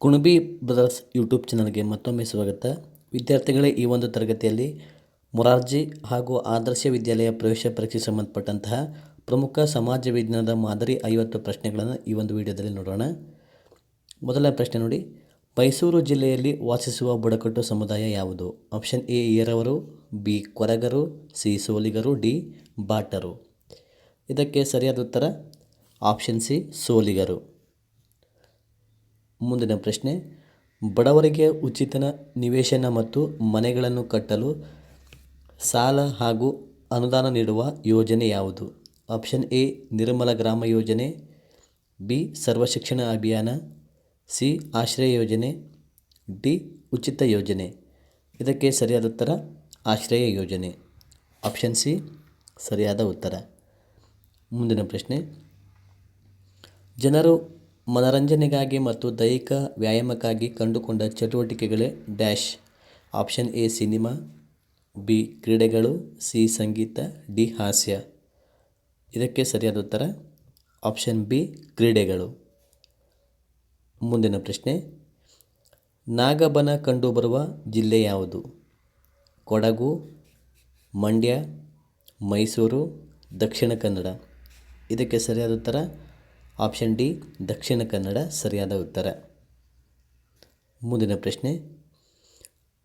Kunbi brothers YouTube ಚಾನಲ್ಗೆ ಮತ್ತೊಮ್ಮೆ ಸ್ವಾಗತ. ವಿದ್ಯಾರ್ಥಿಗಳೇ, ಈ ಒಂದು ತರಗತಿಯಲ್ಲಿ ಮೊರಾರ್ಜಿ ಹಾಗೂ ಆದರ್ಶ ವಿದ್ಯಾಲಯ ಪ್ರವೇಶ ಪರೀಕ್ಷೆ ಸಂಬಂಧಪಟ್ಟಂತಹ ಪ್ರಮುಖ ಸಮಾಜ ವಿಜ್ಞಾನದ ಮಾದರಿ ಐವತ್ತು ಪ್ರಶ್ನೆಗಳನ್ನು ಈ ಒಂದು ವಿಡಿಯೋದಲ್ಲಿ ನೋಡೋಣ. ಮೊದಲ ಪ್ರಶ್ನೆ ನೋಡಿ. ಮೈಸೂರು ಜಿಲ್ಲೆಯಲ್ಲಿ ವಾಸಿಸುವ ಬುಡಕಟ್ಟು ಸಮುದಾಯ ಯಾವುದು? ಆಪ್ಷನ್ ಎ, ಏರವರು, ಬಿ, ಕೊರಗರು, ಸಿ, ಸೋಲಿಗರು, ಡಿ, ಬಾಟರು. ಇದಕ್ಕೆ ಸರಿಯಾದ ಉತ್ತರ ಆಪ್ಷನ್ ಸಿ, ಸೋಲಿಗರು. ಮುಂದಿನ ಪ್ರಶ್ನೆ. ಬಡವರಿಗೆ ಉಚಿತ ನಿವೇಶನ ಮತ್ತು ಮನೆಗಳನ್ನು ಕಟ್ಟಲು ಸಾಲ ಹಾಗೂ ಅನುದಾನ ನೀಡುವ ಯೋಜನೆ ಯಾವುದು? ಆಪ್ಷನ್ ಎ, ನಿರ್ಮಲ ಗ್ರಾಮ ಯೋಜನೆ. ಬಿ ಸರ್ವ ಶಿಕ್ಷಣ ಅಭಿಯಾನ. ಸಿ, ಆಶ್ರಯ ಯೋಜನೆ. ಡಿ, ಉಚಿತ ಯೋಜನೆ. ಇದಕ್ಕೆ ಸರಿಯಾದ ಉತ್ತರ, ಆಶ್ರಯ ಯೋಜನೆ. ಆಪ್ಷನ್ ಸಿ, ಸರಿಯಾದ ಉತ್ತರ. ಮುಂದಿನ ಪ್ರಶ್ನೆ. ಜನರು ಮನರಂಜನೆಗಾಗಿ ಮತ್ತು ದೈಹಿಕ ವ್ಯಾಯಾಮಕ್ಕಾಗಿ ಕಂಡುಕೊಂಡ ಚಟುವಟಿಕೆಗಳೇ dash. Option A, cinema. B, ಕ್ರೀಡೆಗಳು. ಸಿ, ಸಂಗೀತ. ಡಿ, ಹಾಸ್ಯ. ಇದಕ್ಕೆ ಸರಿಯಾದ ಉತ್ತರ? ಆಪ್ಷನ್ ಬಿ, ಕ್ರೀಡೆಗಳು. ಮುಂದಿನ ಪ್ರಶ್ನೆ. ನಾಗಬನ ಕಂಡುಬರುವ ಜಿಲ್ಲೆ ಯಾವುದು? ಕೊಡಗು, ಮಂಡ್ಯ, ಮೈಸೂರು, ದಕ್ಷಿಣ ಕನ್ನಡ. ಇದಕ್ಕೆ ಸರಿಯಾದ ಉತ್ತರ? ಆಪ್ಷನ್ ಡಿ, ದಕ್ಷಿಣ ಕನ್ನಡ ಸರಿಯಾದ ಉತ್ತರ. ಮುಂದಿನ ಪ್ರಶ್ನೆ,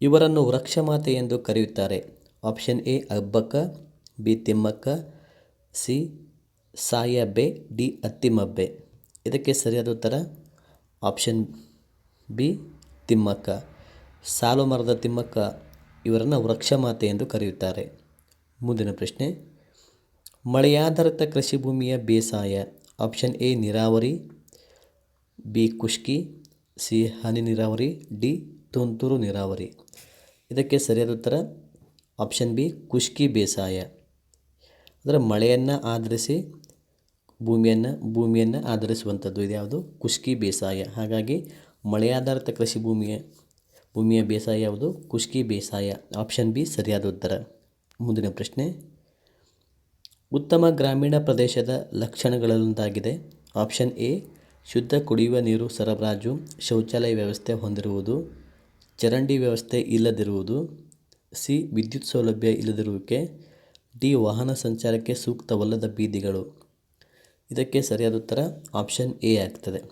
ಇವರನ್ನು ವೃಕ್ಷಮಾತೆ ಎಂದು ಕರೆಯುತ್ತಾರೆ. Option A, Abbakka, B, Thimmakka, C Sayabbe D, Attimabbe. ಇದಕ್ಕೆ ಸರಿಯಾದ ಉತ್ತರ, ಆಪ್ಷನ್ ಬಿ, ತಿಮ್ಮಕ್ಕ. ಸಾಲು ಮರದ ತಿಮ್ಮಕ್ಕ ಇವರನ್ನು ವೃಕ್ಷಮಾತೆ ಎಂದು ಕರೆಯುತ್ತಾರೆ. ಮುಂದಿನ ಪ್ರಶ್ನೆ, ಮಳೆಯಾಧಾರಿತ ಕೃಷಿ ಭೂಮಿಯ ಬೇಸಾಯ. ಆಪ್ಷನ್ ಎ, ನೀರಾವರಿ, ಬಿ ಕುಷ್ಕಿ ಸಿ, ಹನಿ ನೀರಾವರಿ, ಡಿ, ತುಂತುರು ನೀರಾವರಿ. ಇದಕ್ಕೆ ಸರಿಯಾದ ಉತ್ತರ ಆಪ್ಷನ್ ಬಿ ಕುಷ್ಕಿ ಬೇಸಾಯ. ಅಂದರೆ ಮಳೆಯನ್ನು ಆಧರಿಸಿ, ಭೂಮಿಯನ್ನು ಭೂಮಿಯನ್ನು ಆಧರಿಸುವಂಥದ್ದು ಇದು ಯಾವುದು ಕುಷ್ಕಿ ಬೇಸಾಯ. ಹಾಗಾಗಿ ಮಳೆಯಾಧಾರಿತ ಕೃಷಿ ಭೂಮಿಯ ಭೂಮಿಯ ಬೇಸಾಯ ಯಾವುದು? ಕುಷ್ಕಿ ಬೇಸಾಯ. ಆಪ್ಷನ್ ಬಿ, ಸರಿಯಾದ ಉತ್ತರ. ಮುಂದಿನ ಪ್ರಶ್ನೆ. ಉತ್ತಮ ಗ್ರಾಮೀಣ ಪ್ರದೇಶದ ಲಕ್ಷಣಗಳಲ್ಲೊಂದಾಗಿದೆ. ಆಪ್ಷನ್ ಎ, ಶುದ್ಧ ಕುಡಿಯುವ ನೀರು ಸರಬರಾಜು, ಶೌಚಾಲಯ ವ್ಯವಸ್ಥೆ ಹೊಂದಿರುವುದು, ಚರಂಡಿ ವ್ಯವಸ್ಥೆ ಇಲ್ಲದಿರುವುದು, ಸಿ, ವಿದ್ಯುತ್ ಸೌಲಭ್ಯ ಇಲ್ಲದಿರುವಿಕೆ, ಡಿ, ವಾಹನ ಸಂಚಾರಕ್ಕೆ ಸೂಕ್ತವಲ್ಲದ ಬೀದಿಗಳು. ಇದಕ್ಕೆ ಸರಿಯಾದ ಉತ್ತರ ಆಪ್ಷನ್ ಎ ಆಗ್ತದೆ.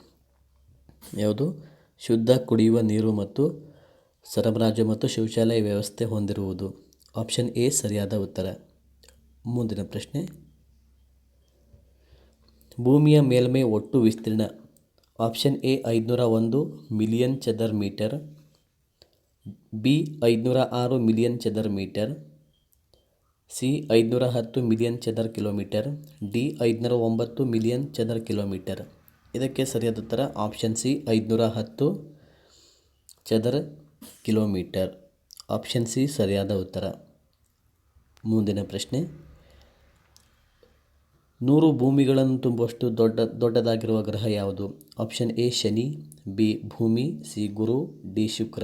ಯಾವುದು? ಶುದ್ಧ ಕುಡಿಯುವ ನೀರು ಮತ್ತು ಸರಬರಾಜು ಮತ್ತು ಶೌಚಾಲಯ ವ್ಯವಸ್ಥೆ ಹೊಂದಿರುವುದು. ಆಪ್ಷನ್ ಎ ಸರಿಯಾದ ಉತ್ತರ. ಮುಂದಿನ ಪ್ರಶ್ನೆ. ಭೂಮಿಯ ಮೇಲ್ಮೈ ಒಟ್ಟು ವಿಸ್ತೀರ್ಣ ಆಪ್ಷನ್ ಎ ಐದುನೂರ ಒಂದು ಮಿಲಿಯನ್ ಚದರ್ ಮೀಟರ್, ಬಿ ಐದುನೂರ ಆರು ಮಿಲಿಯನ್ ಚದರ್ ಮೀಟರ್, ಸಿ ಐದುನೂರ ಹತ್ತು ಮಿಲಿಯನ್ ಚದರ್ ಕಿಲೋಮೀಟರ್, ಡಿ ಐದುನೂರ ಒಂಬತ್ತು ಮಿಲಿಯನ್ ಚದರ್ ಕಿಲೋಮೀಟರ್. ಇದಕ್ಕೆ ಸರಿಯಾದ ಉತ್ತರ ಆಪ್ಷನ್ ಸಿ ಐದುನೂರ ಹತ್ತು ಚದರ ಕಿಲೋಮೀಟರ್. ಆಪ್ಷನ್ ಸಿ ಸರಿಯಾದ ಉತ್ತರ. ಮುಂದಿನ ಪ್ರಶ್ನೆ. ನೂರು ಭೂಮಿಗಳನ್ನು ತುಂಬುವಷ್ಟು ದೊಡ್ಡ, ದೊಡ್ಡದಾಗಿರುವ ಗ್ರಹ ಯಾವುದು? ಆಪ್ಷನ್ ಎ, ಶನಿ, ಬಿ, ಭೂಮಿ, ಸಿ, ಗುರು, ಡಿ, ಶುಕ್ರ.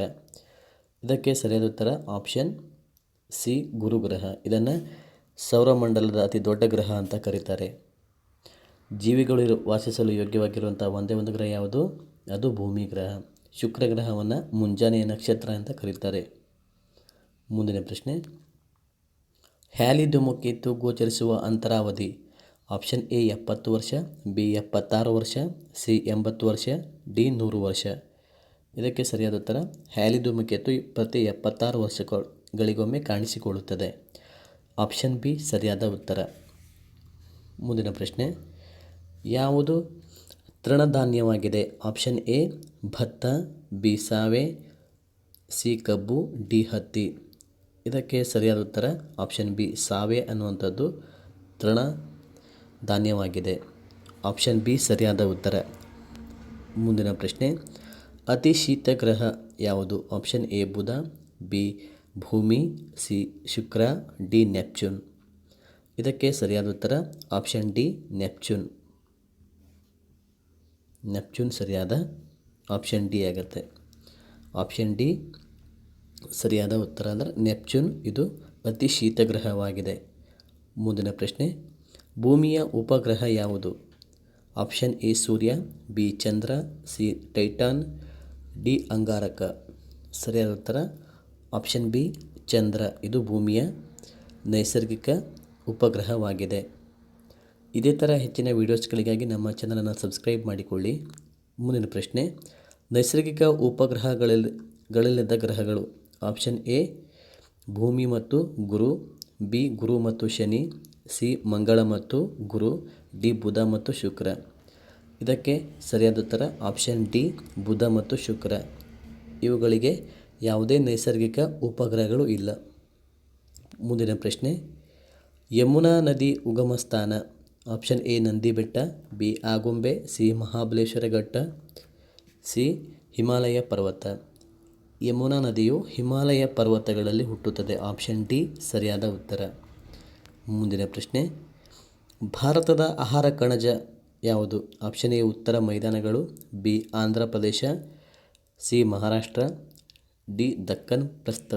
ಇದಕ್ಕೆ ಸರಿಯಾದ ಉತ್ತರ ಆಪ್ಷನ್ ಸಿ ಗುರು ಗ್ರಹ ಇದನ್ನು ಸೌರಮಂಡಲದ ಅತಿ ದೊಡ್ಡ ಗ್ರಹ ಅಂತ ಕರೀತಾರೆ. ಜೀವಿಗಳು ಇರು, ವಾಸಿಸಲು ಯೋಗ್ಯವಾಗಿರುವಂಥ ಒಂದೇ ಒಂದು ಗ್ರಹ ಯಾವುದು? ಅದು ಭೂಮಿ ಗ್ರಹ. ಶುಕ್ರ ಗ್ರಹವನ್ನು ಮುಂಜಾನೆಯ ನಕ್ಷತ್ರ ಅಂತ ಕರೀತಾರೆ. ಮುಂದಿನ ಪ್ರಶ್ನೆ. ಹ್ಯಾಲಿ ಧುಮುಕಿತ್ತು ಗೋಚರಿಸುವ ಅಂತರಾವಧಿ. ಆಪ್ಷನ್ ಎ ಎಪ್ಪತ್ತು ವರ್ಷ. ಬಿ ಎಪ್ಪತ್ತಾರು ವರ್ಷ. ಸಿ ಎಂಬತ್ತು ವರ್ಷ. ಡಿ ನೂರು ವರ್ಷ. ಇದಕ್ಕೆ ಸರಿಯಾದ ಉತ್ತರ, ಹ್ಯಾಲಿ ಧೂಮಕೇತು ಪ್ರತಿ ಎಪ್ಪತ್ತಾರು ವರ್ಷಗಳಿಗೊಮ್ಮೆ ಕಾಣಿಸಿಕೊಳ್ಳುತ್ತದೆ. ಆಪ್ಷನ್ ಬಿ ಸರಿಯಾದ ಉತ್ತರ. ಮುಂದಿನ ಪ್ರಶ್ನೆ, ಯಾವುದು ತೃಣಧಾನ್ಯವಾಗಿದೆ? ಆಪ್ಷನ್ ಎ ಭತ್ತ ಬಿ ಸಾವೆ ಸಿ ಕಬ್ಬು ಡಿ ಹತ್ತಿ. ಇದಕ್ಕೆ ಸರಿಯಾದ ಉತ್ತರ ಆಪ್ಷನ್ ಬಿ ಸಾವೆ ಅನ್ನುವಂಥದ್ದು ತೃಣ ಧಾನ್ಯವಾಗಿದೆ. ಆಪ್ಷನ್ ಬಿ ಸರಿಯಾದ ಉತ್ತರ. ಮುಂದಿನ ಪ್ರಶ್ನೆ, ಅತಿ ಶೀತ ಗ್ರಹ ಯಾವುದು? ಆಪ್ಷನ್ ಎ ಬುಧ, ಬಿ ಭೂಮಿ, ಸಿ ಶುಕ್ರ, ಡಿ ನೆಪ್ಚೂನ್. ಇದಕ್ಕೆ ಸರಿಯಾದ ಉತ್ತರ ಆಪ್ಷನ್ ಡಿ ನೆಪ್ಚೂನ್. ನೆಪ್ಚೂನ್ ಸರಿಯಾದ ಆಪ್ಷನ್ ಡಿ ಆಗುತ್ತೆ. ಆಪ್ಷನ್ ಡಿ ಸರಿಯಾದ ಉತ್ತರ ಅಂದರೆ ನೆಪ್ಚೂನ್, ಇದು ಅತಿ ಶೀತ ಗ್ರಹವಾಗಿದೆ ಮುಂದಿನ ಪ್ರಶ್ನೆ ಭೂಮಿಯ ಉಪಗ್ರಹ ಯಾವುದು? Option A, Surya, B, Chandra, C, Titan, D, Angaraka. ಸರಿಯಾದ ಉತ್ತರ? Option B, Chandra. ಇದು ಭೂಮಿಯ ನೈಸರ್ಗಿಕ ಉಪಗ್ರಹವಾಗಿದೆ. ಇದೇ ಥರ ಹೆಚ್ಚಿನ ವೀಡಿಯೋಸ್ಗಳಿಗಾಗಿ ನಮ್ಮ ಚಾನಲನ್ನು ಸಬ್ಸ್ಕ್ರೈಬ್ ಮಾಡಿಕೊಳ್ಳಿ. ಮುಂದಿನ ಪ್ರಶ್ನೆ, ನೈಸರ್ಗಿಕ ಉಪಗ್ರಹಗಳಲ್ಲಿ ಗ್ರಹಗಳು. ಆಪ್ಷನ್ ಎ, ಭೂಮಿ ಮತ್ತು ಗುರು, ಬಿ, ಗುರು ಮತ್ತು ಶನಿ ಸಿ ಮಂಗಳ ಮತ್ತು ಗುರು, ಡಿ ಬುಧ ಮತ್ತು ಶುಕ್ರ. ಇದಕ್ಕೆ ಸರಿಯಾದ ಉತ್ತರ ಆಪ್ಷನ್ ಡಿ, ಬುಧ ಮತ್ತು ಶುಕ್ರ. ಇವುಗಳಿಗೆ ಯಾವುದೇ ನೈಸರ್ಗಿಕ ಉಪಗ್ರಹಗಳು ಇಲ್ಲ. ಮುಂದಿನ ಪ್ರಶ್ನೆ, ಯಮುನಾ ನದಿ ಉಗಮ ಸ್ಥಾನ option A Nandi Betta B, Agumbe. C Mahabaleshwar ಘಟ್ಟ ಸಿ, ಹಿಮಾಲಯ ಪರ್ವತ. ಯಮುನಾ ನದಿಯು ಹಿಮಾಲಯ ಪರ್ವತಗಳಲ್ಲಿ ಹುಟ್ಟುತ್ತದೆ. ಆಪ್ಷನ್ ಡಿ, ಸರಿಯಾದ ಉತ್ತರ. ಮುಂದಿನ ಪ್ರಶ್ನೆ. ಭಾರತದ ಆಹಾರ ಕಣಜ ಯಾವುದು? ಆಪ್ಷನ್ ಎ, ಉತ್ತರ ಮೈದಾನಗಳು, B, Andhra Pradesh, C, Maharashtra, D, Deccan ಪ್ರಸ್ಥ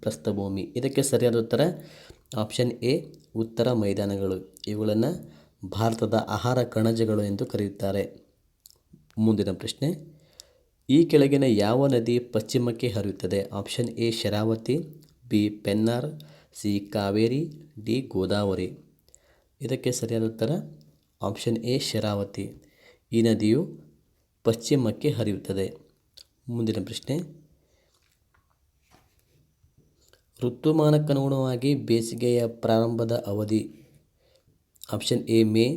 ಪ್ರಸ್ಥಭೂಮಿ. ಇದಕ್ಕೆ ಸರಿಯಾದ ಉತ್ತರ? ಆಪ್ಷನ್ ಎ, ಉತ್ತರ ಮೈದಾನಗಳು. ಇವುಗಳನ್ನು ಭಾರತದ ಆಹಾರ ಕಣಜಗಳು ಎಂದು ಕರೆಯುತ್ತಾರೆ. ಮುಂದಿನ ಪ್ರಶ್ನೆ. ಈ ಕೆಳಗಿನ ಯಾವ ನದಿ ಪಶ್ಚಿಮಕ್ಕೆ ಹರಿಯುತ್ತದೆ? Option A, Sharavati, B, Pennar C Kaveri, D Godavari. ಇದಕ್ಕೆ ಸರಿಯಾದ ಉತ್ತರ, ಆಪ್ಷನ್ ಎ, ಶರಾವತಿ. ಈ ನದಿಯು ಪಶ್ಚಿಮಕ್ಕೆ ಹರಿಯುತ್ತದೆ. ಮುಂದಿನ ಪ್ರಶ್ನೆ. ಋತುಮಾನಕ್ಕನುಗುಣವಾಗಿ ಬೇಸಿಗೆಯ ಪ್ರಾರಂಭದ ಅವಧಿ. Option A, May,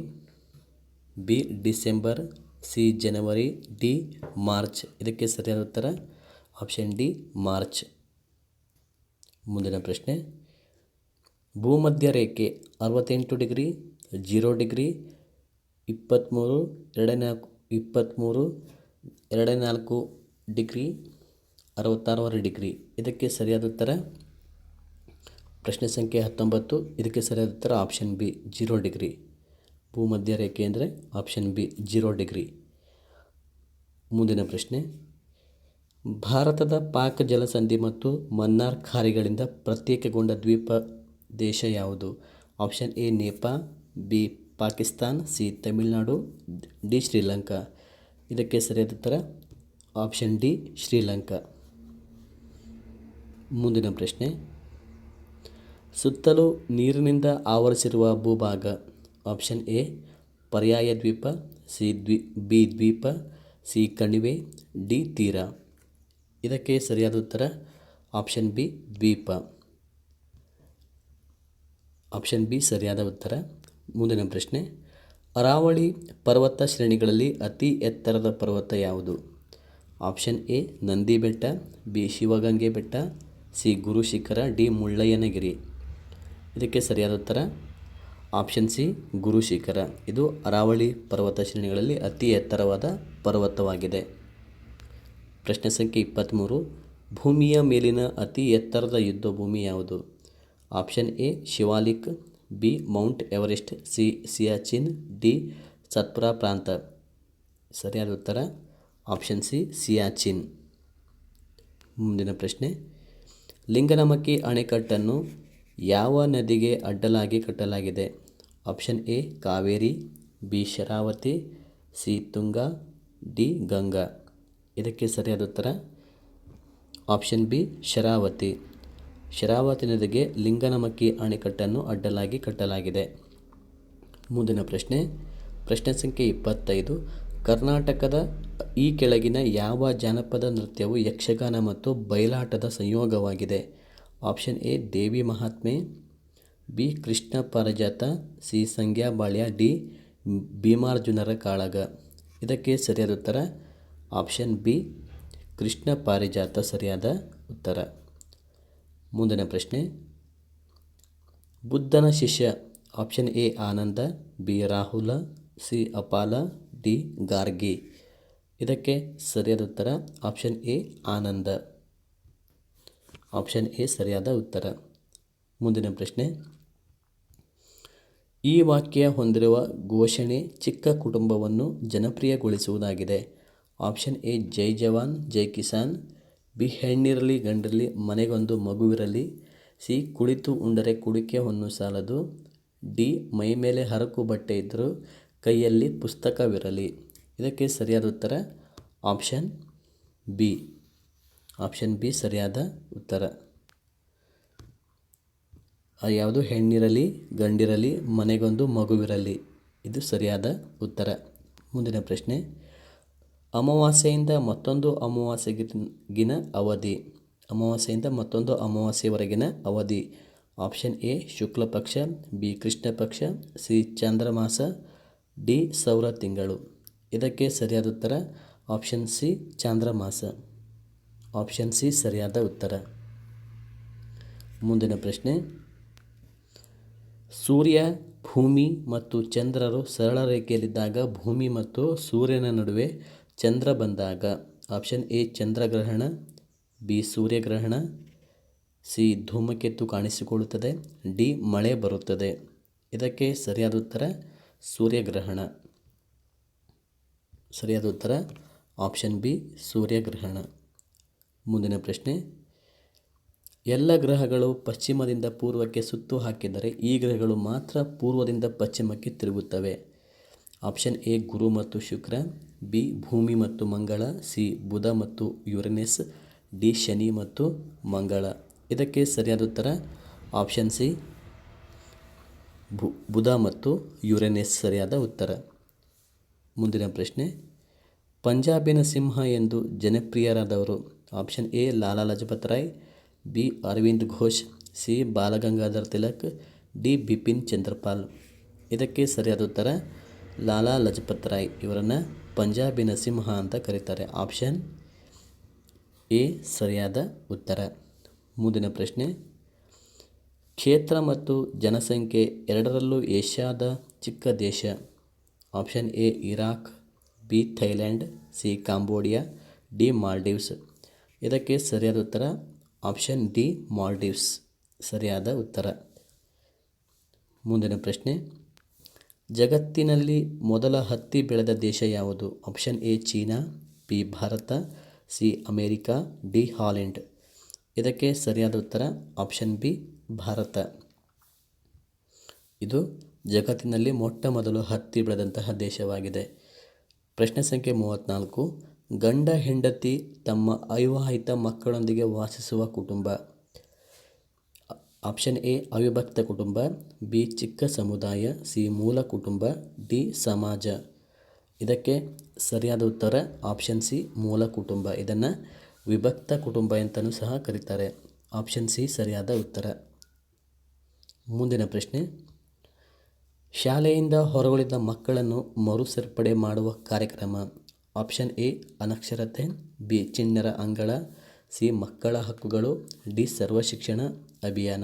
B, December, C, January, D, March. ಇದಕ್ಕೆ ಸರಿಯಾದ ಉತ್ತರ, ಆಪ್ಷನ್ ಡಿ, ಮಾರ್ಚ್. ಮುಂದಿನ ಪ್ರಶ್ನೆ. ಭೂಮಧ್ಯ ರೇಖೆ ಅರವತ್ತೆಂಟು ಡಿಗ್ರಿ, ಜೀರೋ ಡಿಗ್ರಿ, ಇಪ್ಪತ್ತ್ಮೂರು ಎರಡೇ ನಾಲ್ಕು ಇಪ್ಪತ್ತ್ಮೂರು ಎರಡೇ ನಾಲ್ಕು ಡಿಗ್ರಿ, ಅರವತ್ತಾರೂವರೆ ಡಿಗ್ರಿ. ಇದಕ್ಕೆ ಸರಿಯಾದ ಉತ್ತರ? ಪ್ರಶ್ನೆ ಸಂಖ್ಯೆ ಹತ್ತೊಂಬತ್ತು. ಇದಕ್ಕೆ ಸರಿಯಾದ ಉತ್ತರ ಆಪ್ಷನ್ ಬಿ, ಜೀರೋ ಡಿಗ್ರಿ. ಭೂಮಧ್ಯ ರೇಖೆ ಅಂದರೆ ಆಪ್ಷನ್ ಬಿ, ಜೀರೋ ಡಿಗ್ರಿ. ಮುಂದಿನ ಪ್ರಶ್ನೆ. ಭಾರತದ ಪಾಕ ಜಲಸಂಧಿ ಮತ್ತು ಮನ್ನಾರ್ ಖಾರಿಗಳಿಂದ ಪ್ರತ್ಯೇಕಗೊಂಡ ದ್ವೀಪ ದೇಶ ಯಾವುದು? Option A Nepal B, Pakistan, C, Tamil Nadu, D, Sri Lanka. ಇದಕ್ಕೆ ಸರಿಯಾದ ಉತ್ತರ? Option D, Sri Lanka. ಮುಂದಿನ ಪ್ರಶ್ನೆ. ಸುತ್ತಲೂ ನೀರಿನಿಂದ ಆವರಿಸಿರುವ ಭೂಭಾಗ. ಆಪ್ಷನ್ ಎ, ಪರ್ಯಾಯ ದ್ವೀಪ, ಸಿ, ದ್ವಿ, ಬಿ, ದ್ವೀಪ, ಸಿ, ಕಣಿವೆ, ಡಿ, ತೀರ. ಇದಕ್ಕೆ ಸರಿಯಾದ ಉತ್ತರ? ಆಪ್ಷನ್ ಬಿ, ದ್ವೀಪ. ಆಪ್ಷನ್ ಬಿ ಸರಿಯಾದ ಉತ್ತರ. ಮುಂದಿನ ಪ್ರಶ್ನೆ, ಅರಾವಳಿ ಪರ್ವತ ಶ್ರೇಣಿಗಳಲ್ಲಿ ಅತಿ ಎತ್ತರದ ಪರ್ವತ ಯಾವುದು? Option A Nandi Betta B Shivagange ಬೆಟ್ಟ ಸಿ ಗುರು ಶಿಖರ ಡಿ, ಮುಳ್ಳಯ್ಯನಗಿರಿ. ಇದಕ್ಕೆ ಸರಿಯಾದ ಉತ್ತರ. ಆಪ್ಷನ್ ಸಿ ಗುರು ಶಿಖರ ಇದು ಅರಾವಳಿ ಪರ್ವತ ಶ್ರೇಣಿಗಳಲ್ಲಿ ಅತಿ ಎತ್ತರವಾದ ಪರ್ವತವಾಗಿದೆ. ಪ್ರಶ್ನೆ ಸಂಖ್ಯೆ ಇಪ್ಪತ್ತ್ಮೂರು ಭೂಮಿಯ ಮೇಲಿನ ಅತಿ ಎತ್ತರದ ಯುದ್ಧ ಭೂಮಿ ಯಾವುದು? Option A, Shivalik, B, Mount Everest, C, Siachen, D, Satpura ಪ್ರಾಂತ. ಸರಿಯಾದ ಉತ್ತರ? Option C, Siachen. ಮುಂದಿನ ಪ್ರಶ್ನೆ. ಲಿಂಗನಮಕ್ಕಿ ಅಣೆಕಟ್ಟನ್ನು ಯಾವ ನದಿಗೆ ಅಡ್ಡಲಾಗಿ ಕಟ್ಟಲಾಗಿದೆ? Option A, Kaveri, B, Sharavati, C, Tunga, D, Ganga. ಇದಕ್ಕೆ ಸರಿಯಾದ ಉತ್ತರ? Option B, Sharavati. ಶರಾವತಿ ನದಿಗೆ ಲಿಂಗನಮಕ್ಕಿ ಅಣೆಕಟ್ಟನ್ನು ಅಡ್ಡಲಾಗಿ ಕಟ್ಟಲಾಗಿದೆ. ಮುಂದಿನ ಪ್ರಶ್ನೆ ಪ್ರಶ್ನೆ ಸಂಖ್ಯೆ ಇಪ್ಪತ್ತೈದು. ಕರ್ನಾಟಕದ ಈ ಕೆಳಗಿನ ಯಾವ ಜಾನಪದ ನೃತ್ಯವು ಯಕ್ಷಗಾನ ಮತ್ತು ಬಯಲಾಟದ ಸಂಯೋಗವಾಗಿದೆ? Option A, Devi Mahatme, B, Krishna Parijata, C Sangya ಬಾಳ್ಯ, D, ಭೀಮಾರ್ಜುನರ ಕಾಳಗ. ಇದಕ್ಕೆ ಸರಿಯಾದ ಉತ್ತರ? ಆಪ್ಷನ್ ಬಿ, ಕೃಷ್ಣ ಪಾರಿಜಾತ ಸರಿಯಾದ ಉತ್ತರ. ಮುಂದಿನ ಪ್ರಶ್ನೆ. ಬುದ್ಧನ ಶಿಷ್ಯ option A Ananda, B Rahula, C Apala, D Gargi. ಇದಕ್ಕೆ ಸರಿಯಾದ ಉತ್ತರ option A Ananda. Option A ಸರಿಯಾದ ಉತ್ತರ. ಮುಂದಿನ ಪ್ರಶ್ನೆ. ಈ ವಾಕ್ಯ ಹೊಂದಿರುವ ಘೋಷಣೆ ಚಿಕ್ಕ ಕುಟುಂಬವನ್ನು ಜನಪ್ರಿಯಗೊಳಿಸುವುದಾಗಿದೆ. ಆಪ್ಷನ್ ಎ ಜೈ ಜವಾನ್, ಜೈ ಕಿಸಾನ್ ಬಿ ಹೆಣ್ಣಿರಲಿ ಗಂಡಿರಲಿ, ಮನೆಗೊಂದು ಮಗುವಿರಲಿ, ಸಿ ಕುಳಿತು ಉಂಡರೆ ಕುಡಿಕೆ ಹೊನ್ನು ಸಾಲದು, ಡಿ ಮೈ ಮೇಲೆ ಹರಕು ಬಟ್ಟೆ ಇದ್ದರೂ ಕೈಯಲ್ಲಿ ಪುಸ್ತಕವಿರಲಿ. ಇದಕ್ಕೆ ಸರಿಯಾದ ಉತ್ತರ? Option B. ಆಪ್ಷನ್ ಬಿ ಸರಿಯಾದ ಉತ್ತರ. ಯಾವುದು ಹೆಣ್ಣಿರಲಿ, ಗಂಡಿರಲಿ, ಮನೆಗೊಂದು ಮಗುವಿರಲಿ, ಇದು ಸರಿಯಾದ ಉತ್ತರ. ಮುಂದಿನ ಪ್ರಶ್ನೆ. ಅಮಾವಾಸ್ಯೆಯಿಂದ ಮತ್ತೊಂದು ಅಮಾವಾಸ್ಯೆಗಿನ ಅವಧಿ. ಅಮಾವಾಸ್ಯೆಯಿಂದ ಮತ್ತೊಂದು ಅಮಾವಾಸ್ಯೆವರೆಗಿನ ಅವಧಿ. ಆಪ್ಷನ್ ಎ, ಶುಕ್ಲ ಪಕ್ಷ, ಬಿ, ಕೃಷ್ಣ ಪಕ್ಷ, ಸಿ, ಚಂದ್ರಮಾಸ, ಡಿ, ಸೌರ ತಿಂಗಳು. ಇದಕ್ಕೆ ಸರಿಯಾದ ಉತ್ತರ ಆಪ್ಷನ್ ಸಿ, ಚಾಂದ್ರಮಾಸ. ಆಪ್ಷನ್ ಸಿ, ಸರಿಯಾದ ಉತ್ತರ. ಮುಂದಿನ ಪ್ರಶ್ನೆ. ಸೂರ್ಯ, ಭೂಮಿ ಮತ್ತು ಚಂದ್ರರು ಸರಳ ರೇಖೆಯಲ್ಲಿದ್ದಾಗ ಭೂಮಿ ಮತ್ತು ಸೂರ್ಯನ ನಡುವೆ ಚಂದ್ರ ಬಂದಾಗ ಆಪ್ಷನ್ ಎ ಚಂದ್ರಗ್ರಹಣ ಬಿ ಸೂರ್ಯಗ್ರಹಣ ಸಿ ಧೂಮಕೇತು ಕಾಣಿಸಿಕೊಳ್ಳುತ್ತದೆ ಡಿ ಮಳೆ ಬರುತ್ತದೆ. ಇದಕ್ಕೆ ಸರಿಯಾದ ಉತ್ತರ ಸೂರ್ಯಗ್ರಹಣ. ಸರಿಯಾದ ಉತ್ತರ ಆಪ್ಷನ್ ಬಿ ಸೂರ್ಯಗ್ರಹಣ. ಮುಂದಿನ ಪ್ರಶ್ನೆ, ಎಲ್ಲ ಗ್ರಹಗಳು ಪಶ್ಚಿಮದಿಂದ ಪೂರ್ವಕ್ಕೆ ಸುತ್ತು ಹಾಕಿದರೆ ಈ ಗ್ರಹಗಳು ಮಾತ್ರ ಪೂರ್ವದಿಂದ ಪಶ್ಚಿಮಕ್ಕೆ ತಿರುಗುತ್ತವೆ. ಆಪ್ಷನ್ ಎ, ಗುರು ಮತ್ತು ಶುಕ್ರ, ಬಿ, ಭೂಮಿ ಮತ್ತು ಮಂಗಳ, ಸಿ, ಬುಧ ಮತ್ತು ಯುರೇನಸ್, ಡಿ, ಶನಿ ಮತ್ತು ಮಂಗಳ. ಇದಕ್ಕೆ ಸರಿಯಾದ ಉತ್ತರ ಆಪ್ಷನ್ ಸಿ ಬುಧ ಮತ್ತು ಯುರೇನಸ್ ಸರಿಯಾದ ಉತ್ತರ. ಮುಂದಿನ ಪ್ರಶ್ನೆ, ಪಂಜಾಬಿನ ಸಿಂಹ ಎಂದು ಜನಪ್ರಿಯರಾದವರು, option A, Lala Lajpat Rai, B, Aurobindo Ghosh, C, Balagangadhar Tilak, D, Bipin Chandrapal. ಇದಕ್ಕೆ ಸರಿಯಾದ ಉತ್ತರ ಲಾಲಾ ಲಜಪತ್ ರಾಯ್ ಇವರನ್ನು ಪಂಜಾಬಿನ ಸಿಂಹ ಅಂತ ಕರೀತಾರೆ. ಆಪ್ಷನ್ ಎ, ಸರಿಯಾದ ಉತ್ತರ. ಮುಂದಿನ ಪ್ರಶ್ನೆ. ಕ್ಷೇತ್ರ ಮತ್ತು ಜನಸಂಖ್ಯೆ ಎರಡರಲ್ಲೂ ಏಷ್ಯಾದ ಚಿಕ್ಕ ದೇಶ. Option A, Iraq, B, Thailand, C, Cambodia, D, Maldives. ಇದಕ್ಕೆ ಸರಿಯಾದ ಉತ್ತರ. Option D, Maldives. ಸರಿಯಾದ ಉತ್ತರ. ಮುಂದಿನ ಪ್ರಶ್ನೆ. ಜಗತ್ತಿನಲ್ಲಿ ಮೊದಲ ಹತ್ತಿ ಬೆಳೆದ ದೇಶ ಯಾವುದು? Option A, China, B, Bharat, C, America, D, Holland. ಇದಕ್ಕೆ ಸರಿಯಾದ ಉತ್ತರ ಆಪ್ಷನ್ ಬಿ, ಭಾರತ. ಇದು ಜಗತ್ತಿನಲ್ಲಿ ಮೊಟ್ಟ ಮೊದಲು ಹತ್ತಿ ಬೆಳೆದಂತಹ ದೇಶವಾಗಿದೆ. ಪ್ರಶ್ನೆ ಸಂಖ್ಯೆ ಮೂವತ್ತ್ನಾಲ್ಕು. ಗಂಡ, ಹೆಂಡತಿ ತಮ್ಮ ಅವಿವಾಹಿತ ಮಕ್ಕಳೊಂದಿಗೆ ವಾಸಿಸುವ ಕುಟುಂಬ. ಆಪ್ಷನ್ ಎ, ಅವಿಭಕ್ತ ಕುಟುಂಬ, ಬಿ, ಚಿಕ್ಕ ಸಮುದಾಯ, ಸಿ, ಮೂಲ ಕುಟುಂಬ, ಡಿ, ಸಮಾಜ. ಇದಕ್ಕೆ ಸರಿಯಾದ ಉತ್ತರ ಆಪ್ಷನ್ ಸಿ, ಮೂಲ ಕುಟುಂಬ. ಇದನ್ನು ವಿಭಕ್ತ ಕುಟುಂಬ ಅಂತಲೂ ಸಹ ಕರೀತಾರೆ. ಆಪ್ಷನ್ ಸಿ ಸರಿಯಾದ ಉತ್ತರ. ಮುಂದಿನ ಪ್ರಶ್ನೆ. ಶಾಲೆಯಿಂದ ಹೊರಗುಳಿದ ಮಕ್ಕಳನ್ನು ಮರು ಸೇರ್ಪಡೆ ಮಾಡುವ ಕಾರ್ಯಕ್ರಮ. ಆಪ್ಷನ್ ಎ, ಅನಕ್ಷರತೆ, ಬಿ, ಚಿಣ್ಣರ ಅಂಗಳ, ಸಿ, ಮಕ್ಕಳ ಹಕ್ಕುಗಳು, ಡಿ ಸರ್ವ ಶಿಕ್ಷಣ ಅಭಿಯಾನ.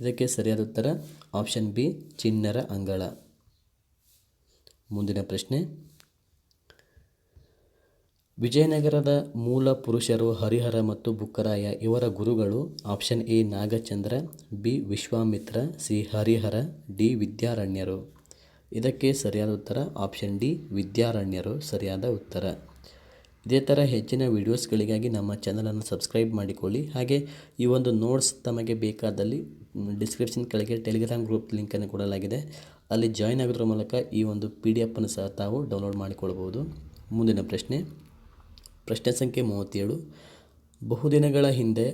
ಇದಕ್ಕೆ ಸರಿಯಾದ ಉತ್ತರ ಆಪ್ಷನ್ ಬಿ ಚಿನ್ನರ ಅಂಗಳ. ಮುಂದಿನ ಪ್ರಶ್ನೆ. ವಿಜಯನಗರದ ಮೂಲ ಪುರುಷರು ಹರಿಹರ ಮತ್ತು ಬುಕ್ಕರಾಯ ಇವರ ಗುರುಗಳು option A, Nagachandra, B, Vishwamitra, C, Harihara, D, ವಿದ್ಯಾರಣ್ಯರು. ಇದಕ್ಕೆ ಸರಿಯಾದ ಉತ್ತರ ಆಪ್ಷನ್ ಡಿ, ವಿದ್ಯಾರಣ್ಯರು. ಸರಿಯಾದ ಉತ್ತರ. ಇದೇ ಥರ ಹೆಚ್ಚಿನ ವೀಡಿಯೋಸ್ಗಳಿಗಾಗಿ ನಮ್ಮ ಚಾನಲನ್ನು ಸಬ್ಸ್ಕ್ರೈಬ್ ಮಾಡಿಕೊಳ್ಳಿ. ಹಾಗೆ ಈ ಒಂದು ನೋಟ್ಸ್ ತಮಗೆ ಬೇಕಾದಲ್ಲಿ ಡಿಸ್ಕ್ರಿಪ್ಷನ್ ಕೆಳಗೆ ಟೆಲಿಗ್ರಾಮ್ ಗ್ರೂಪ್ ಲಿಂಕನ್ನು ಕೊಡಲಾಗಿದೆ. ಅಲ್ಲಿ ಜಾಯ್ನ್ ಆಗೋದ್ರ ಮೂಲಕ ಈ ಒಂದು ಪಿ ಡಿ ಎಫನ್ನು ಸಹ ತಾವು ಡೌನ್ಲೋಡ್ ಮಾಡಿಕೊಳ್ಬೋದು ಮುಂದಿನ ಪ್ರಶ್ನೆ. ಪ್ರಶ್ನೆ ಸಂಖ್ಯೆ ಮೂವತ್ತೇಳು. ಬಹುದಿನಗಳ ಹಿಂದೆ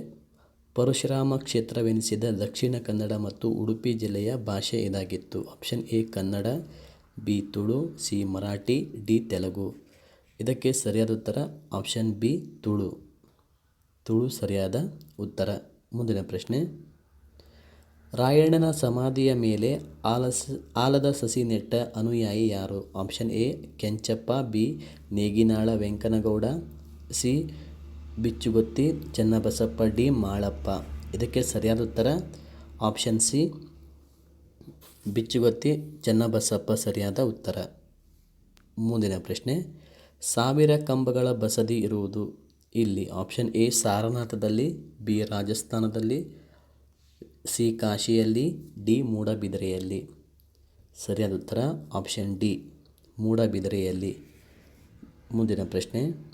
ಪರಶುರಾಮ ಕ್ಷೇತ್ರವೆನಿಸಿದ ದಕ್ಷಿಣ ಕನ್ನಡ ಮತ್ತು ಉಡುಪಿ ಜಿಲ್ಲೆಯ ಭಾಷೆ ಇದಾಗಿತ್ತು. Option A Kannada B Tulu C Marathi D Telugu. ಇದಕ್ಕೆ ಸರಿಯಾದ ಉತ್ತರ ಆಪ್ಷನ್ ಬಿ ತುಳು. ತುಳು ಸರಿಯಾದ ಉತ್ತರ. ಮುಂದಿನ ಪ್ರಶ್ನೆ. ರಾಯಣ್ಣನ ಸಮಾಧಿಯ ಮೇಲೆ ಆಲಸ, ಆಲದ ಸಸಿ ನೆಟ್ಟ ಅನುಯಾಯಿ ಯಾರು? Option A Kenchappa B Neginala, Venkanagouda C Bichchugotti, Channabasappa D Malappa. ಇದಕ್ಕೆ ಸರಿಯಾದ ಉತ್ತರ. ಆಪ್ಷನ್ ಸಿ ಬಿಚ್ಚುಗೊತ್ತಿ, ಚನ್ನಬಸಪ್ಪ ಸರಿಯಾದ ಉತ್ತರ. ಮುಂದಿನ ಪ್ರಶ್ನೆ. ಸಾವಿರ ಕಂಬಗಳ ಬಸದಿ ಇರುವುದು ಇಲ್ಲಿ. ಆಪ್ಷನ್ ಎ, ಸಾರನಾಥದಲ್ಲಿ, ಬಿ, ರಾಜಸ್ಥಾನದಲ್ಲಿ, ಸಿ, ಕಾಶಿಯಲ್ಲಿ, ಡಿ, ಮೂಡಬಿದರೆಯಲ್ಲಿ. ಸರಿಯಾದ ಉತ್ತರ, ಆಪ್ಷನ್ ಡಿ, ಮೂಡಬಿದರೆಯಲ್ಲಿ. ಮುಂದಿನ ಪ್ರಶ್ನೆ,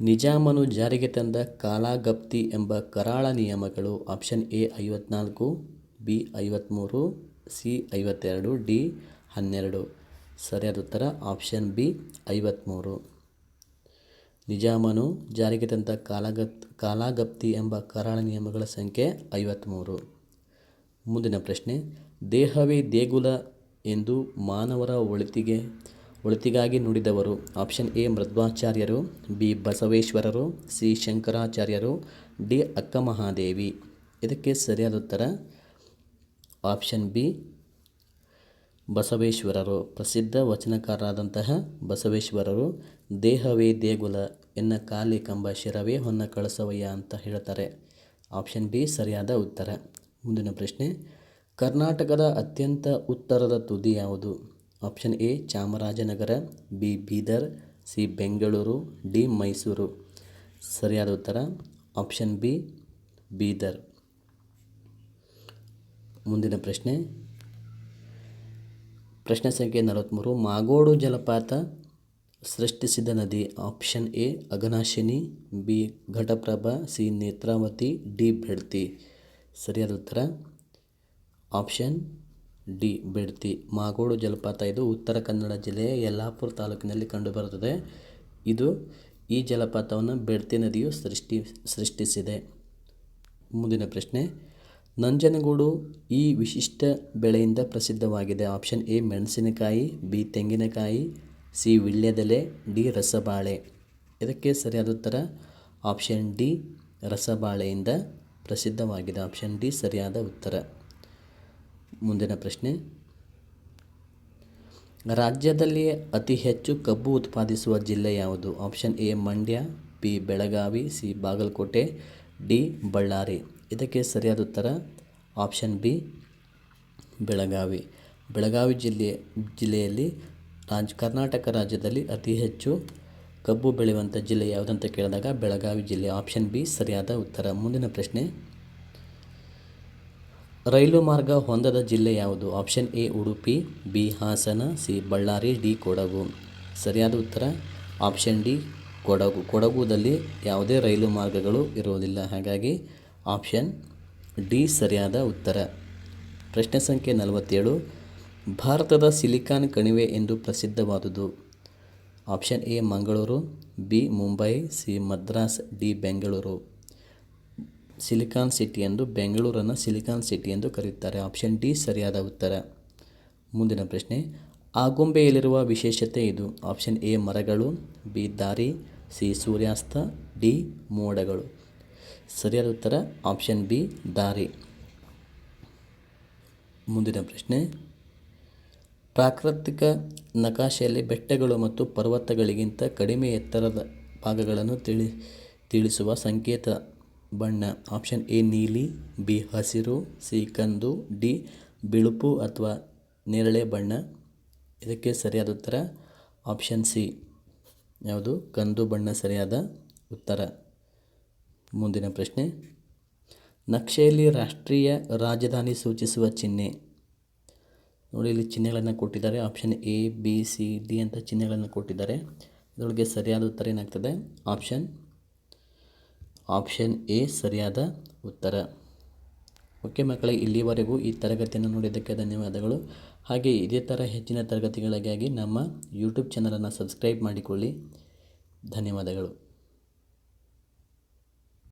ನಿಜಾಮನು ಜಾರಿಗೆ ತಂದ ಕಾಲಾಗಪ್ತಿ ಎಂಬ ಕರಾಳ ನಿಯಮಗಳು ಆಪ್ಷನ್ ಎ, ಐವತ್ನಾಲ್ಕು, ಬಿ ಐವತ್ತ್ಮೂರು ಸಿ, ಐವತ್ತೆರಡು, ಡಿ, ಹನ್ನೆರಡು. ಸರಿಯಾದ ಉತ್ತರ ಆಪ್ಷನ್ ಬಿ ಐವತ್ತ್ಮೂರು ನಿಜಾಮನು ಜಾರಿಗೆ ತಂದ ಕಾಲಗತ್, ಕಾಲಾಗಪ್ತಿ ಎಂಬ ಕರಾಳ ನಿಯಮಗಳ ಸಂಖ್ಯೆ ಐವತ್ತ್ಮೂರು ಮುಂದಿನ ಪ್ರಶ್ನೆ, ದೇಹವೇ ದೇಗುಲ ಎಂದು ಮಾನವರ ಒಳಿತಿಗೆ, ಒಳಿತಿಗಾಗಿ ನುಡಿದವರು. ಆಪ್ಷನ್ ಎ ಮೃದ್ವಾಚಾರ್ಯರು. ಬಿ ಬಸವೇಶ್ವರರು. ಸಿ ಶಂಕರಾಚಾರ್ಯರು. ಡಿ ಅಕ್ಕಮಹಾದೇವಿ. ಇದಕ್ಕೆ ಸರಿಯಾದ ಉತ್ತರ ಆಪ್ಷನ್ ಬಿ ಬಸವೇಶ್ವರರು ಪ್ರಸಿದ್ಧ ವಚನಕಾರರಾದಂತಹ ಬಸವೇಶ್ವರರು, ದೇಹವೇ ದೇಗುಲ, ಎನ್ನ ಕಾಲಿ ಕಂಬ, ಶಿರವೇ ಹೊನ್ನ ಕಳಸವಯ್ಯ ಅಂತ ಹೇಳ್ತಾರೆ. ಆಪ್ಷನ್ ಬಿ ಸರಿಯಾದ ಉತ್ತರ. ಮುಂದಿನ ಪ್ರಶ್ನೆ, ಕರ್ನಾಟಕದ ಅತ್ಯಂತ ಉತ್ತರದ ತುದಿ ಯಾವುದು? Option A, Chamarajanagar, B, Bidar, C, Bengaluru, D, Mysuru. ಸರಿಯಾದ ಉತ್ತರ. Option B, Bidar. ಮುಂದಿನ ಪ್ರಶ್ನೆ ಪ್ರಶ್ನೆ ಸಂಖ್ಯೆ ನಲವತ್ತ್ಮೂರು ಮಾಗೋಡು ಜಲಪಾತ ಸೃಷ್ಟಿಸಿದ ನದಿ. Option A, Aghanashini. B, Ghataprabha. C, Netravati. D Bedti ಸರಿಯಾದ ಉತ್ತರ? ಆಪ್ಷನ್ ಡಿ ಬೆಡ್ತಿ ಮಾಗೋಡು ಜಲಪಾತ ಇದು ಉತ್ತರ ಕನ್ನಡ ಜಿಲ್ಲೆಯ ಯಲ್ಲಾಪುರ ತಾಲೂಕಿನಲ್ಲಿ ಕಂಡುಬರುತ್ತದೆ. ಇದು ಈ ಜಲಪಾತವನ್ನು ಬೆಡ್ತಿ ನದಿಯು ಸೃಷ್ಟಿ, ಸೃಷ್ಟಿಸಿದೆ. ಮುಂದಿನ ಪ್ರಶ್ನೆ. ನಂಜನಗೂಡು ಈ ವಿಶಿಷ್ಟ ಬೆಳೆಯಿಂದ ಪ್ರಸಿದ್ಧವಾಗಿದೆ. ಆಪ್ಷನ್ ಎ, ಮೆಣಸಿನಕಾಯಿ, ಬಿ, ತೆಂಗಿನಕಾಯಿ, ಸಿ, ವಿಳ್ಯದೆಲೆ, ಡಿ, ರಸಬಾಳೆ. ಇದಕ್ಕೆ ಸರಿಯಾದ ಉತ್ತರ ಆಪ್ಷನ್ ಡಿ, ರಸಬಾಳೆಯಿಂದ ಪ್ರಸಿದ್ಧವಾಗಿದೆ. ಆಪ್ಷನ್ ಡಿ, ಸರಿಯಾದ ಉತ್ತರ. ಮುಂದಿನ ಪ್ರಶ್ನೆ. ರಾಜ್ಯದಲ್ಲಿ ಅತಿ ಹೆಚ್ಚು ಕಬ್ಬು ಉತ್ಪಾದಿಸುವ ಜಿಲ್ಲೆ ಯಾವುದು? Option A, Mandya, B, Belagavi, C, Bagalkote, D, Ballari. ಇದಕ್ಕೆ ಸರಿಯಾದ ಉತ್ತರ ಆಪ್ಷನ್ ಬಿ, ಬೆಳಗಾವಿ. ಬೆಳಗಾವಿ ಜಿಲ್ಲೆ, ಜಿಲ್ಲೆಯಲ್ಲಿ ರಾಜ್, ಕರ್ನಾಟಕ ರಾಜ್ಯದಲ್ಲಿ ಅತಿ ಹೆಚ್ಚು ಕಬ್ಬು ಬೆಳೆಯುವಂಥ ಜಿಲ್ಲೆ ಯಾವುದಂತ ಕೇಳಿದಾಗ ಬೆಳಗಾವಿ ಜಿಲ್ಲೆ. ಆಪ್ಷನ್ ಬಿ, ಸರಿಯಾದ ಉತ್ತರ. ಮುಂದಿನ ಪ್ರಶ್ನೆ, ರೈಲು ಮಾರ್ಗ ಹೊಂದದ ಜಿಲ್ಲೆ ಯಾವುದು? Option A, Udupi, B, Hassan, C, Ballari, D, Kodagu. ಸರಿಯಾದ ಉತ್ತರ, ಆಪ್ಷನ್ ಡಿ, ಕೊಡಗು. ಕೊಡಗುದಲ್ಲಿ ಯಾವುದೇ ರೈಲು ಮಾರ್ಗಗಳು ಇರುವುದಿಲ್ಲ. ಹಾಗಾಗಿ ಆಪ್ಷನ್ ಡಿ ಸರಿಯಾದ ಉತ್ತರ. ಪ್ರಶ್ನೆ ಸಂಖ್ಯೆ ನಲವತ್ತೇಳು, ಭಾರತದ ಸಿಲಿಕಾನ್ ಕಣಿವೆ ಎಂದು ಪ್ರಸಿದ್ಧವಾದುದು. Option A, Mangaluru, B, Mumbai, C, Madras, D, Bengaluru. Silicon city ಎಂದು ಬೆಂಗಳೂರನ್ನು ಸಿಲಿಕಾನ್ ಸಿಟಿ ಎಂದು ಕರೆಯುತ್ತಾರೆ. ಆಪ್ಷನ್ ಡಿ ಸರಿಯಾದ ಉತ್ತರ. ಮುಂದಿನ ಪ್ರಶ್ನೆ, ಆಗುಂಬೆಯಲ್ಲಿರುವ ವಿಶೇಷತೆ ಇದು. ಆಪ್ಷನ್ ಎ, ಮರಗಳು, ಬಿ, ದಾರಿ, ಸಿ, ಸೂರ್ಯಾಸ್ತ, ಡಿ, ಮೋಡಗಳು. ಸರಿಯಾದ ಉತ್ತರ ಆಪ್ಷನ್ ಬಿ, ದಾರಿ. ಮುಂದಿನ ಪ್ರಶ್ನೆ. ಪ್ರಾಕೃತಿಕ ನಕಾಶೆಯಲ್ಲಿ ಬೆಟ್ಟಗಳು ಮತ್ತು ಪರ್ವತಗಳಿಗಿಂತ ಕಡಿಮೆ ಎತ್ತರದ ಭಾಗಗಳನ್ನು ತಿಳಿ, ತಿಳಿಸುವ ಸಂಕೇತ ಬಣ್ಣ. ಆಪ್ಷನ್ ಎ, ನೀಲಿ, ಬಿ, ಹಸಿರು, ಸಿ, ಕಂದು, ಡಿ, ಬಿಳುಪು ಅಥವಾ ನೇರಳೆ ಬಣ್ಣ. ಇದಕ್ಕೆ ಸರಿಯಾದ ಉತ್ತರ ಆಪ್ಷನ್ ಸಿ. ಯಾವುದು? ಕಂದು ಬಣ್ಣ ಸರಿಯಾದ ಉತ್ತರ. ಮುಂದಿನ ಪ್ರಶ್ನೆ. ನಕ್ಷೆಯಲ್ಲಿ ರಾಷ್ಟ್ರೀಯ ರಾಜಧಾನಿ ಸೂಚಿಸುವ ಚಿಹ್ನೆ. ನೋಡಿ, ಇಲ್ಲಿ ಚಿಹ್ನೆಗಳನ್ನು ಕೊಟ್ಟಿದ್ದಾರೆ. Option A, B, C, D ಅಂತ ಚಿಹ್ನೆಗಳನ್ನು ಕೊಟ್ಟಿದ್ದಾರೆ. ಇದರೊಳಗೆ ಸರಿಯಾದ ಉತ್ತರ ಏನಾಗ್ತದೆ? ಆಪ್ಷನ್ ಆಪ್ಷನ್ ಎ, ಸರಿಯಾದ ಉತ್ತರ. ಓಕೆ ಮಕ್ಕಳೇ, ಇಲ್ಲಿವರೆಗೂ ಈ ತರಗತಿಯನ್ನು ನೋಡಿದ್ದಕ್ಕೆ ಧನ್ಯವಾದಗಳು. ಹಾಗೆ ಇದೇ ಥರ ಹೆಚ್ಚಿನ ತರಗತಿಗಳಿಗಾಗಿ ನಮ್ಮ ಯೂಟ್ಯೂಬ್ ಚಾನಲನ್ನು ಸಬ್ಸ್ಕ್ರೈಬ್ ಮಾಡಿಕೊಳ್ಳಿ. ಧನ್ಯವಾದಗಳು.